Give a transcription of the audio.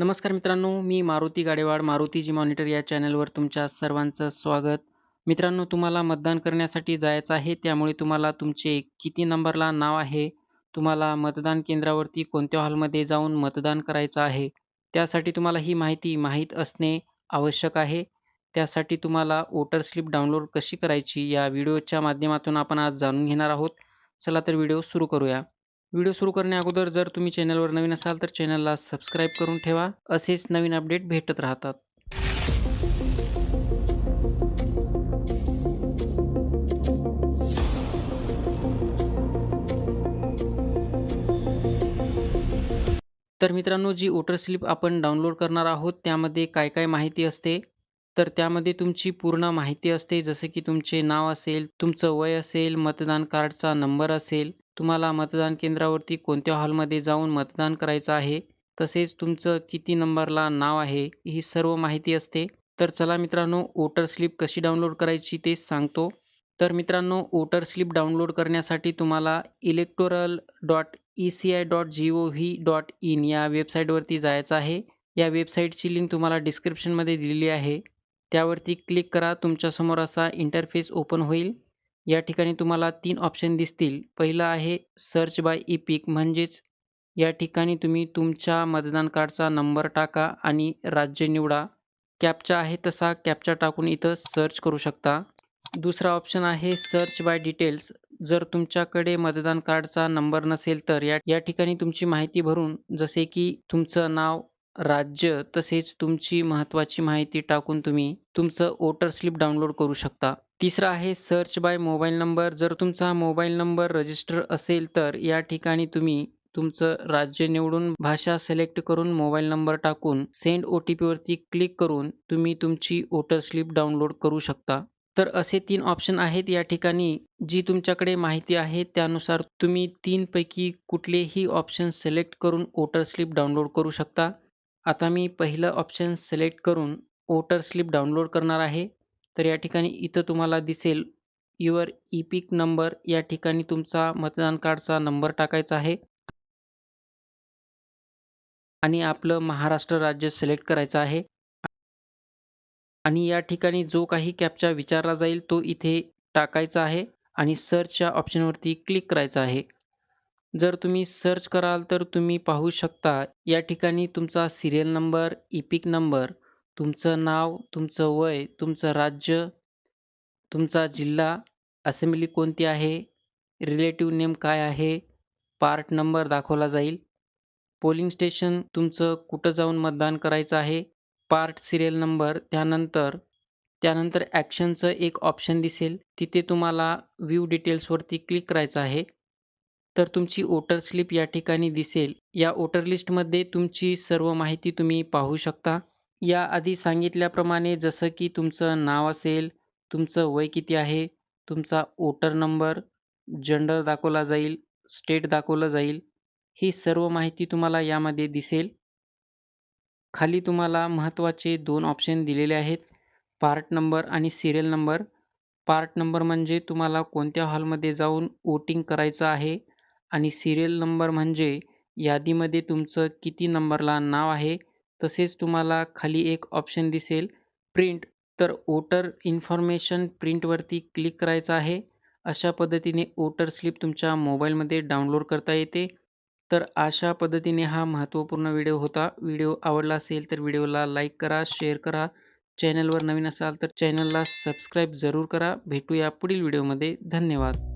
नमस्कार मित्रांनो मी मारुती गाडेवाड मारुती जी मॉनिटर या चॅनलवर तुमच्या सर्वांचं स्वागत. मित्रांनो तुम्हाला मतदान करण्यासाठी जायचं आहे त्यामुळे तुम्हाला तुमचे किती नंबरला नाव आहे तुम्हाला मतदान केंद्रावरती कोणत्या हॉलमध्ये जाऊन मतदान करायचं आहे त्यासाठी तुम्हाला ही माहिती माहीत असणे आवश्यक आहे. त्यासाठी तुम्हाला वोटर स्लिप डाउनलोड कशी करायची या व्हिडिओच्या माध्यमातून आपण आज जाणून घेणार आहोत. चला तर व्हिडिओ सुरू करूया. व्हिडिओ सुरू करण्या अगोदर जर तुम्ही चॅनलवर नवीन असाल तर चॅनलला सबस्क्राईब करून ठेवा. असेच नवीन अपडेट भेटत राहतात. तर मित्रांनो जी वोटर स्लिप आपण डाउनलोड करणार आहोत त्यामध्ये काय काय माहिती असते? तर त्यामध्ये तुमची पूर्ण माहिती असते. जसे की तुमचे नाव असेल तुमचं वय असेल मतदान कार्डचा नंबर असेल तुम्हाला मतदान केंद्रावरती कोणत्या हॉलमध्ये जाऊन मतदान करायचं आहे तसेच तुमचं किती नंबरला नाव आहे ही सर्व माहिती असते. तर चला मित्रांनो वोटर स्लिप कशी डाउनलोड करायची ते सांगतो. तर मित्रांनो वोटर स्लिप डाउनलोड करण्यासाठी तुम्हाला electoral dot E C I dot G O V dot in या वेबसाईटवरती जायचं आहे. या वेबसाईटची लिंक तुम्हाला डिस्क्रिप्शनमध्ये दिलेली आहे. त्यावरती क्लिक करा. तुमच्यासमोर असा इंटरफेस ओपन होईल. या ठिकाणी तुम्हाला तीन ऑप्शन दिसतील. पहिलं आहे सर्च बाय ई पिक म्हणजेच या ठिकाणी तुम्ही तुमच्या मतदान कार्डचा नंबर टाका आणि राज्य निवडा. कॅपचा आहे तसा. कॅपचा टाकून इथं सर्च करू शकता. दुसरा ऑप्शन आहे सर्च बाय डिटेल्स जर तुमच्याकडे मतदान कार्डचा नंबर नसेल तर या या ठिकाणी तुमची माहिती भरून जसे की तुमचं नाव राज्य तसेच तुमची महत्त्वाची माहिती टाकून तुम्ही तुमचं वोटर स्लिप डाउनलोड करू शकता. तिसरं आहे सर्च बाय मोबाईल नंबर जर तुमचा मोबाईल नंबर रजिस्टर असेल तर या ठिकाणी तुम्ही तुमचं राज्य निवडून भाषा सिलेक्ट करून मोबाईल नंबर टाकून सेंड ओ टी पीवरती क्लिक करून तुम्ही तुमची वोटर स्लिप डाउनलोड करू शकता. तर असे तीन ऑप्शन आहेत. या ठिकाणी जी तुमच्याकडे माहिती आहे त्यानुसार तुम्ही तीनपैकी कुठलेही ऑप्शन सिलेक्ट करून वोटर स्लिप डाउनलोड करू शकता. आता मी पहिलं ऑप्शन सिलेक्ट करून वोटर स्लिप डाउनलोड करणार आहे. तर या ठिकाणी इथं तुम्हाला दिसेल युअर ई पिक नंबर या ठिकाणी तुमचा मतदान कार्डचा नंबर टाकायचा आहे. आणि आपलं महाराष्ट्र राज्य सिलेक्ट करायचं आहे. आणि या ठिकाणी जो काही कॅपचा विचारला जाईल तो इथे टाकायचा आहे. आणि सर्चच्या ऑप्शनवरती क्लिक करायचं आहे. जर तुम्ही सर्च कराल तर तुम्ही पाहू शकता या ठिकाणी तुमचा सिरियल नंबर इपिक नंबर तुमचं नाव तुमचं वय तुमचं राज्य तुमचा जिल्हा असेंब्ली कोणती आहे रिलेटिव्ह नेम काय आहे पार्ट नंबर दाखवला जाईल. पोलिंग स्टेशन तुमचं कुठं जाऊन मतदान करायचं आहे पार्ट सिरियल नंबर त्यानंतर त्यानंतर ॲक्शनचं एक ऑप्शन दिसेल. तिथे तुम्हाला व्ह्यू डिटेल्सवरती क्लिक करायचं आहे. तर तुमची वोटर स्लिप या ठिकाणी दिसेल. या वोटर लिस्टमध्ये तुमची सर्व माहिती तुम्ही पाहू शकता. या आधी सांगितल्याप्रमाणे जसं की तुमचं नाव असेल तुमचं वय किती आहे तुमचा वोटर नंबर जेंडर दाखवला जाईल स्टेट दाखवलं जाईल ही सर्व माहिती तुम्हाला यामध्ये दिसेल. खाली तुम्हाला महत्त्वाचे दोन ऑप्शन दिलेले आहेत. पार्ट नंबर आणि सिरियल नंबर पार्ट नंबर म्हणजे तुम्हाला कोणत्या हॉलमध्ये जाऊन वोटिंग करायचं आहे आणि सिरियल नंबर म्हणजे यादीमध्ये तुमचं किती नंबरला नाव आहे तसेच तुम्हाला खाली एक ऑप्शन दिसेल. प्रिंट तर वोटर इन्फॉर्मेशन प्रिंटवरती क्लिक करायचं आहे. अशा पद्धतीने वोटर स्लिप तुमच्या मोबाईलमध्ये डाउनलोड करता येते. तर अशा पद्धतीने हा महत्त्वपूर्ण व्हिडिओ होता. व्हिडिओ आवडला असेल तर व्हिडिओला लाईक करा शेअर करा. चॅनलवर नवीन असाल तर चॅनलला सबस्क्राईब जरूर करा. भेटूया पुढील व्हिडिओमध्ये धन्यवाद.